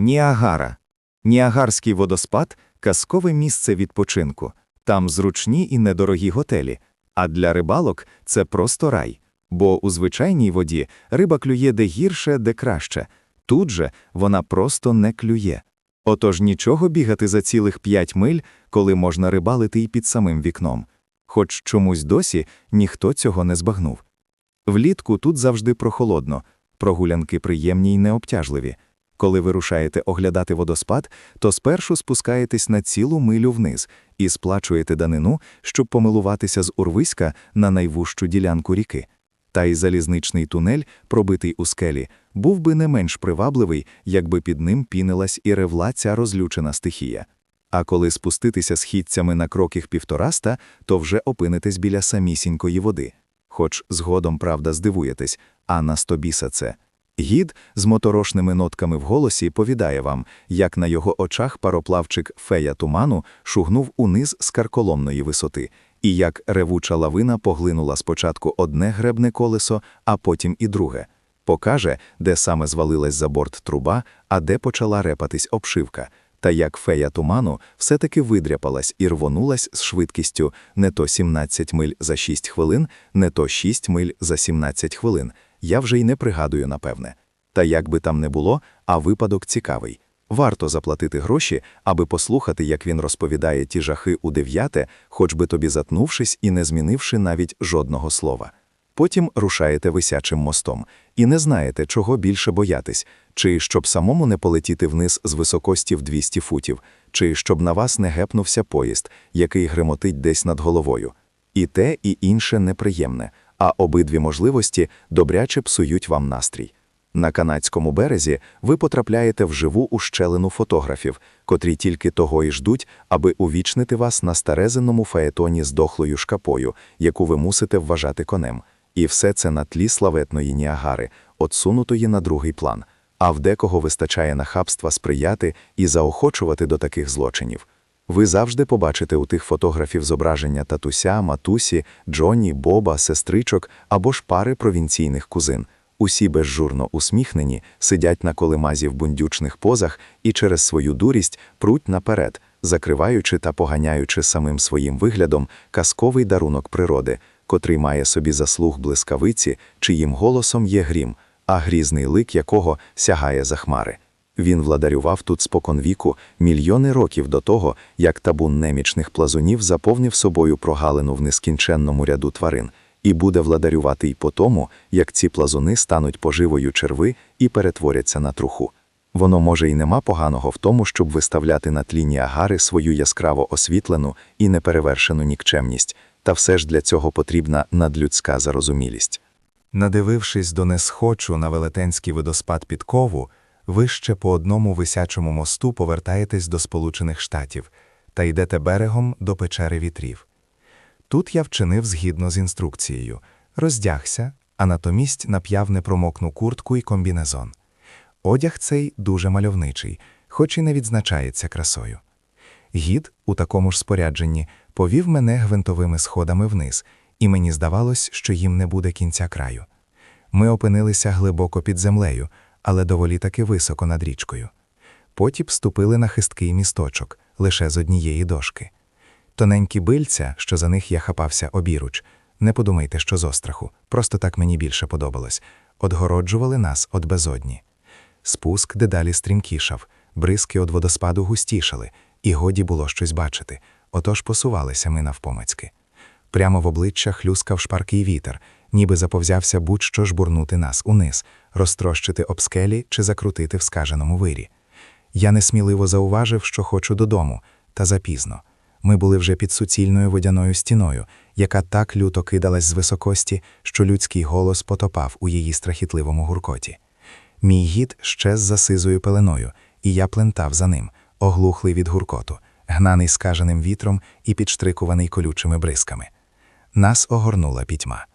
Ніагара. Ніагарський водоспад казкове місце відпочинку. Там зручні і недорогі готелі. А для рибалок це просто рай. Бо у звичайній воді риба клює де гірше, де краще. Тут же вона просто не клює. Отож нічого бігати за цілих п'ять миль, коли можна рибалити і під самим вікном. Хоч чомусь досі ніхто цього не збагнув. Влітку тут завжди прохолодно, прогулянки приємні й необтяжливі. Коли ви рушаєте оглядати водоспад, то спершу спускаєтесь на цілу милю вниз і сплачуєте данину, щоб помилуватися з урвиська на найвужчу ділянку ріки. Та й залізничний тунель, пробитий у скелі, був би не менш привабливий, якби під ним пінилась і ревла ця розлючена стихія. А коли спуститися східцями на кроків півтораста, то вже опинитесь біля самісінької води. Хоч згодом, правда, здивуєтесь, а на стобіса це. Гід з моторошними нотками в голосі повідає вам, як на його очах пароплавчик фея туману шугнув униз з карколомної висоти, і як ревуча лавина поглинула спочатку одне гребне колесо, а потім і друге. Покаже, де саме звалилась за борт труба, а де почала репатись обшивка, та як фея туману все-таки видряпалась і рвонулась з швидкістю не то 17 миль за 6 хвилин, не то 6 миль за 17 хвилин. Я вже й не пригадую, напевне. Та як би там не було, а випадок цікавий. Варто заплатити гроші, аби послухати, як він розповідає ті жахи у дев'яте, хоч би тобі затнувшись і не змінивши навіть жодного слова. Потім рушаєте висячим мостом і не знаєте, чого більше боятись, чи щоб самому не полетіти вниз з високості в 200 футів, чи щоб на вас не гепнувся поїзд, який гремотить десь над головою. І те, і інше неприємне, а обидві можливості добряче псують вам настрій. На канадському березі ви потрапляєте в живу ущелину фотографів, котрі тільки того і ждуть, аби увічнити вас на старезенному фаетоні з дохлою шкапою, яку ви мусите вважати конем. І все це на тлі славетної Ніагари, отсунутої на другий план, а в декого вистачає нахабства сприяти і заохочувати до таких злочинів. Ви завжди побачите у тих фотографів зображення татуся, матусі, Джонні, Боба, сестричок або ж пари провінційних кузин. Усі безжурно усміхнені, сидять на колемазі в бундючних позах і через свою дурість пруть наперед, закриваючи та поганяючи самим своїм виглядом казковий дарунок природи, котрий має собі заслуг блискавиці, чиїм голосом є грім, а грізний лик якого сягає за хмари. Він владарював тут споконвіку мільйони років до того, як табун немічних плазунів заповнив собою прогалину в нескінченному ряду тварин, і буде владарювати й по тому, як ці плазуни стануть поживою черви і перетворяться на труху. Воно може й нема поганого в тому, щоб виставляти на тлі Ніагари свою яскраво освітлену і неперевершену нікчемність, та все ж для цього потрібна надлюдська зарозумілість. Надивившись до несхочу на велетенський водоспад Підкову, ви ще по одному висячому мосту повертаєтесь до Сполучених Штатів та йдете берегом до печери вітрів. Тут я вчинив згідно з інструкцією, роздягся, а натомість нап'яв непромокну куртку і комбінезон. Одяг цей дуже мальовничий, хоч і не відзначається красою. Гід, у такому ж спорядженні, повів мене гвинтовими сходами вниз, і мені здавалось, що їм не буде кінця краю. Ми опинилися глибоко під землею, але доволі таки високо над річкою. Потім ступили на хисткий місточок лише з однієї дошки. Тоненькі бильця, що за них я хапався обіруч, не подумайте, що з остраху, просто так мені більше подобалось, одгороджували нас від безодні. Спуск дедалі стрімкішав, бризки від водоспаду густішали, і годі було щось бачити, отож посувалися ми навпомацьки. Прямо в обличчя хлюскав шпаркий вітер, ніби заповзявся будь-що жбурнути нас униз, розтрощити об скелі чи закрутити в скаженому вирі. Я несміливо зауважив, що хочу додому, та запізно. Ми були вже під суцільною водяною стіною, яка так люто кидалась з високості, що людський голос потопав у її страхітливому гуркоті. Мій гід щез за сизою пеленою, і я плентав за ним, оглухлий від гуркоту, гнаний скаженим вітром і підштрикуваний колючими бризками. Нас огорнула пітьма.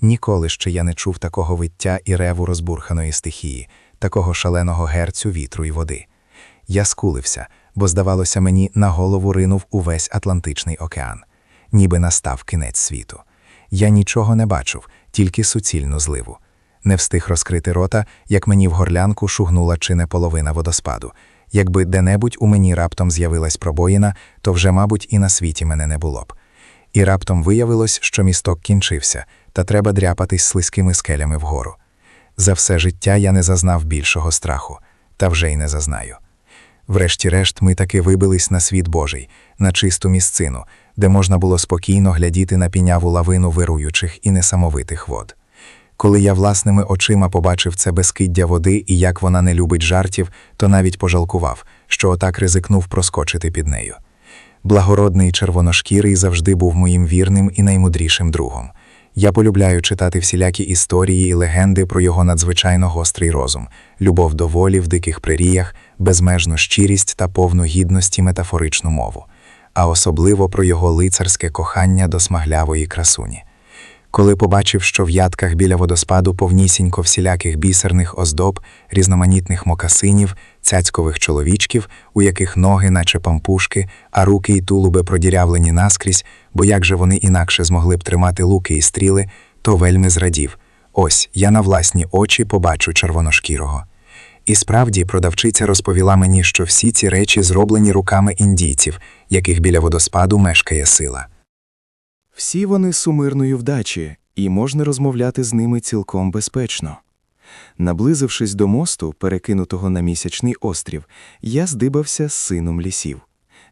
Ніколи ще я не чув такого виття і реву розбурханої стихії, такого шаленого герцю вітру і води. Я скулився, бо, здавалося, мені на голову ринув увесь Атлантичний океан, ніби настав кінець світу. Я нічого не бачив, тільки суцільну зливу. Не встиг розкрити рота, як мені в горлянку шугнула чи не половина водоспаду. Якби де-небудь у мені раптом з'явилась пробоїна, то вже, мабуть, і на світі мене не було б. І раптом виявилось, що місток кінчився, та треба дряпатись слизькими скелями вгору. За все життя я не зазнав більшого страху, та вже й не зазнаю. Врешті-решт, ми таки вибились на світ Божий, на чисту місцину, де можна було спокійно глядіти на піняву лавину вируючих і несамовитих вод. Коли я власними очима побачив це безкиддя води і як вона не любить жартів, то навіть пожалкував, що отак ризикнув проскочити під нею. Благородний червоношкірий завжди був моїм вірним і наймудрішим другом. Я полюбляю читати всілякі історії і легенди про його надзвичайно гострий розум, любов до волі в диких приріях, безмежну щирість та повну гідності метафоричну мову, а особливо про його лицарське кохання до смаглявої красуні. Коли побачив, що в ядках біля водоспаду повнісінько всіляких бісерних оздоб, різноманітних мокасинів, цяцькових чоловічків, у яких ноги, наче пампушки, а руки й тулуби продірявлені наскрізь, бо як же вони інакше змогли б тримати луки і стріли, то вельми зрадів. Ось я на власні очі побачу червоношкірого. І справді продавчиця розповіла мені, що всі ці речі зроблені руками індійців, яких біля водоспаду мешкає сила. Всі вони сумирної вдачі, і можна розмовляти з ними цілком безпечно. Наблизившись до мосту, перекинутого на місячний острів, я здибався з сином лісів.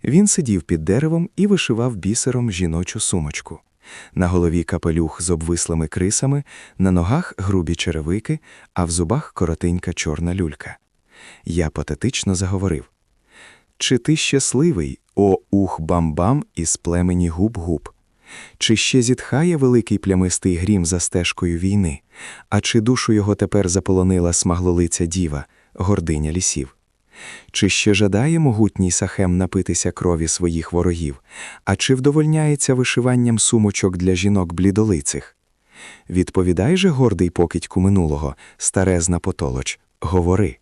Він сидів під деревом і вишивав бісером жіночу сумочку. На голові капелюх з обвислими крисами, на ногах грубі черевики, а в зубах коротенька чорна люлька. Я патетично заговорив: Чи ти щасливий, о ух бам-бам із племені губ-губ? Чи ще зітхає великий плямистий грім за стежкою війни? А чи душу його тепер заполонила смаглолиця діва, гординя лісів? Чи ще жадає могутній сахем напитися крові своїх ворогів? А чи вдовольняється вишиванням сумочок для жінок блідолицих? Відповідай же, гордий покидьку минулого, старезна потолоч, говори.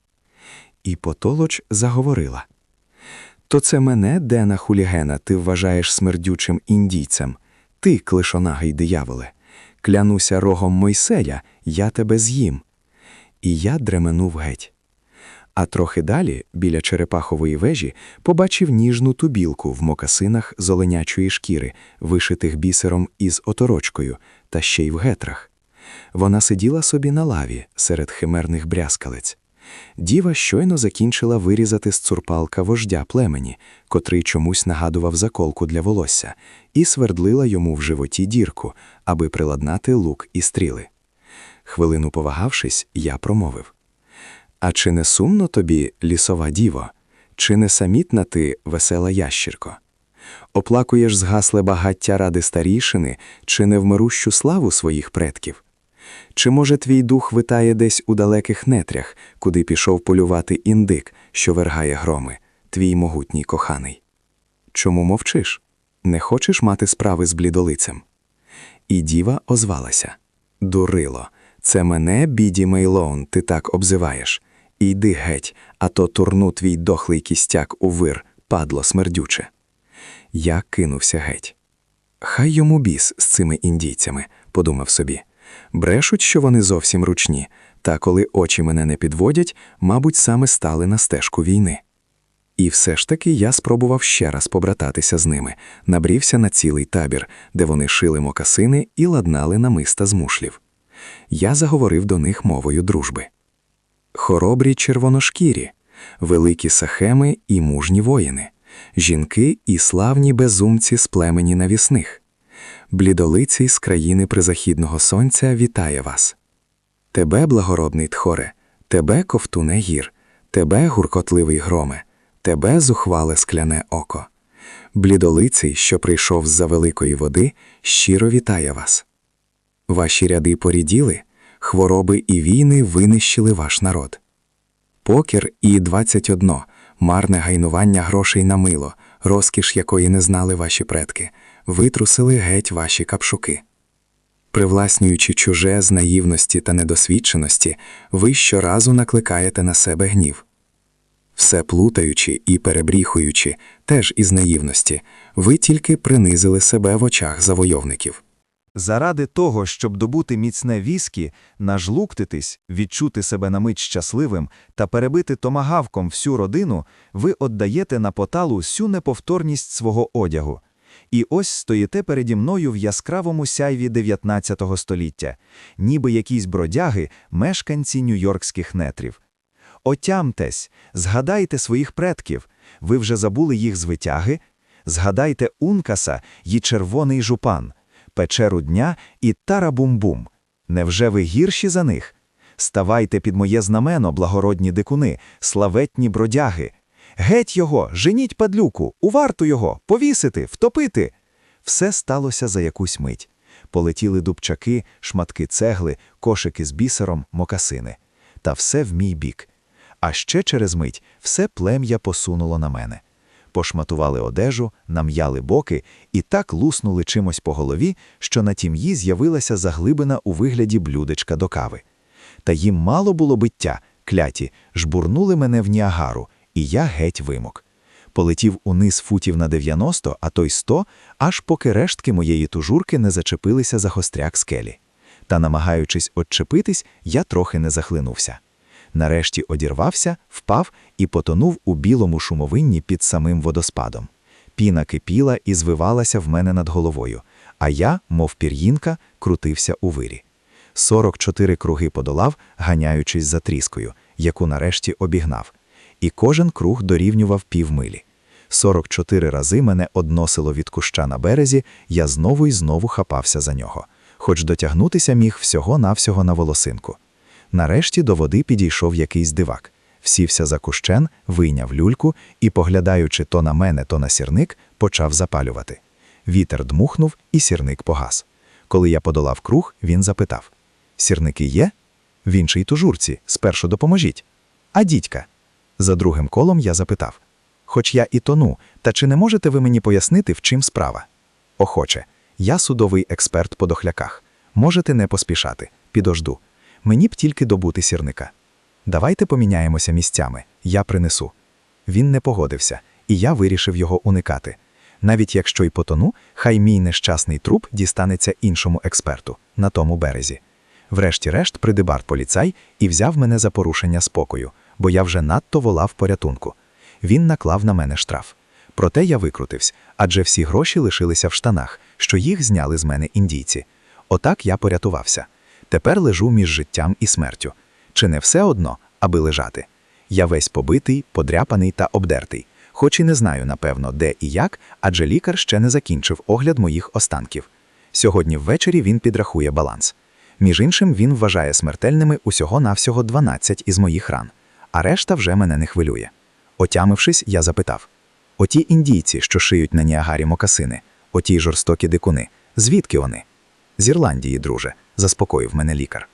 І потолоч заговорила. То це мене, Дена Хулігена, ти вважаєш смердючим індійцем. Ти, клишонагий дияволе, клянуся рогом Мойсея, я тебе з'їм. І я дременув геть. А трохи далі, біля черепахової вежі, побачив ніжну тубілку в мокасинах з шкіри, вишитих бісером із оторочкою, та ще й в гетрах. Вона сиділа собі на лаві серед химерних брязкалець. Діва щойно закінчила вирізати з цурпалка вождя племені, котрий чомусь нагадував заколку для волосся, і свердлила йому в животі дірку, аби приладнати лук і стріли. Хвилину повагавшись, я промовив А чи не сумно тобі, лісова діво? Чи не самітна ти, весела ящірко? Оплакуєш згасле багаття ради старішини, чи невмирущу славу своїх предків? Чи, може, твій дух витає десь у далеких нетрях, куди пішов полювати індик, що вергає громи, твій могутній коханий? Чому мовчиш? Не хочеш мати справи з блідолицем? І діва озвалася Дурило, це мене, біді Мейлоун, ти так обзиваєш. Іди геть, а то турну твій дохлий кістяк у вир, падло смердюче. Я кинувся геть. Хай йому біс з цими індійцями, подумав собі. Брешуть, що вони зовсім ручні, та коли очі мене не підводять, мабуть, саме стали на стежку війни. І все ж таки я спробував ще раз побрататися з ними, набрівся на цілий табір, де вони шили мокасини і ладнали намиста з мушлів. Я заговорив до них мовою дружби. Хоробрі червоношкірі, великі сахеми і мужні воїни, жінки і славні безумці з племені навісних блідолиций з країни призахідного сонця вітає вас. Тебе, благородний тхоре, тебе, ковтуне гір, тебе, гуркотливий громе, тебе зухвале скляне око. Блідолиций, що прийшов з-за великої води, щиро вітає вас. Ваші ряди поріділи, хвороби і війни винищили ваш народ. Покер і 21, марне гайнування грошей на мило, розкіш якої не знали ваші предки, витрусили геть ваші капшуки. Привласнюючи чуже з наївності та недосвідченості, ви щоразу накликаєте на себе гнів. Все плутаючи і перебріхуючи, теж із наївності, ви тільки принизили себе в очах завойовників. Заради того, щоб добути міцне віскі, нажлуктитись, відчути себе на мить щасливим та перебити томагавком всю родину, ви отдаєте на поталу всю неповторність свого одягу. І ось стоїте переді мною в яскравому сяйві 19 століття, ніби якісь бродяги, мешканці нью-йоркських нетрів. Отямтесь, згадайте своїх предків, ви вже забули їх звитяги, згадайте Ункаса й червоний жупан, печеру дня і тара-бум-бум. Невже ви гірші за них? Ставайте під моє знамено, благородні дикуни, славетні бродяги. Геть його, женіть падлюку, у варту його, повісити, втопити. Все сталося за якусь мить. Полетіли дубчаки, шматки цегли, кошики з бісером, мокасини. Та все в мій бік. А ще через мить все плем'я посунуло на мене. Пошматували одежу, нам'яли боки і так луснули чимось по голові, що на тім'ї з'явилася заглибина у вигляді блюдечка до кави. Та їм мало було биття, кляті, жбурнули мене в Ніагару, і я геть вимок. Полетів униз футів на 90, а то й 100, аж поки рештки моєї тужурки не зачепилися за хостряк скелі. Та, намагаючись отчепитись, я трохи не захлинувся. Нарешті одірвався, впав і потонув у білому шумовинні під самим водоспадом. Піна кипіла і звивалася в мене над головою, а я, мов пір'їнка, крутився у вирі. 44 круги подолав, ганяючись за тріскою, яку нарешті обігнав. І кожен круг дорівнював півмилі. 44 рази мене односило від куща на березі, я знову й знову хапався за нього, хоч дотягнутися міг всього-навсього на волосинку. Нарешті до води підійшов якийсь дивак. Сівся за кущен, вийняв люльку і, поглядаючи то на мене, то на сірник, почав запалювати. Вітер дмухнув, і сірник погас. Коли я подолав круг, він запитав: Сірники є? В іншій тужурці, спершу допоможіть. А дідька? За другим колом я запитав: Хоч я і тону, та чи не можете ви мені пояснити, в чим справа? Охоче, я судовий експерт по дохляках. Можете не поспішати, підожду. Мені б тільки добути сірника. Давайте поміняємося місцями, я принесу. Він не погодився, і я вирішив його уникати. Навіть якщо й потону, хай мій нещасний труп дістанеться іншому експерту на тому березі. Врешті-решт придибар поліцай і взяв мене за порушення спокою, бо я вже надто волав порятунку. Він наклав на мене штраф. Проте я викрутився, адже всі гроші лишилися в штанах, що їх зняли з мене індійці. Отак я порятувався. Тепер лежу між життям і смертю. Чи не все одно, аби лежати? Я весь побитий, подряпаний та обдертий, хоч і не знаю, напевно, де і як, адже лікар ще не закінчив огляд моїх останків. Сьогодні ввечері він підрахує баланс. Між іншим, він вважає смертельними усього-навсього 12 із моїх ран, а решта вже мене не хвилює. Отямившись, я запитав: Оті індійці, що шиють на Ніагарі мокасини, оті жорстокі дикуни, звідки вони? З Ірландії, друже, заспокоїв мене лікар.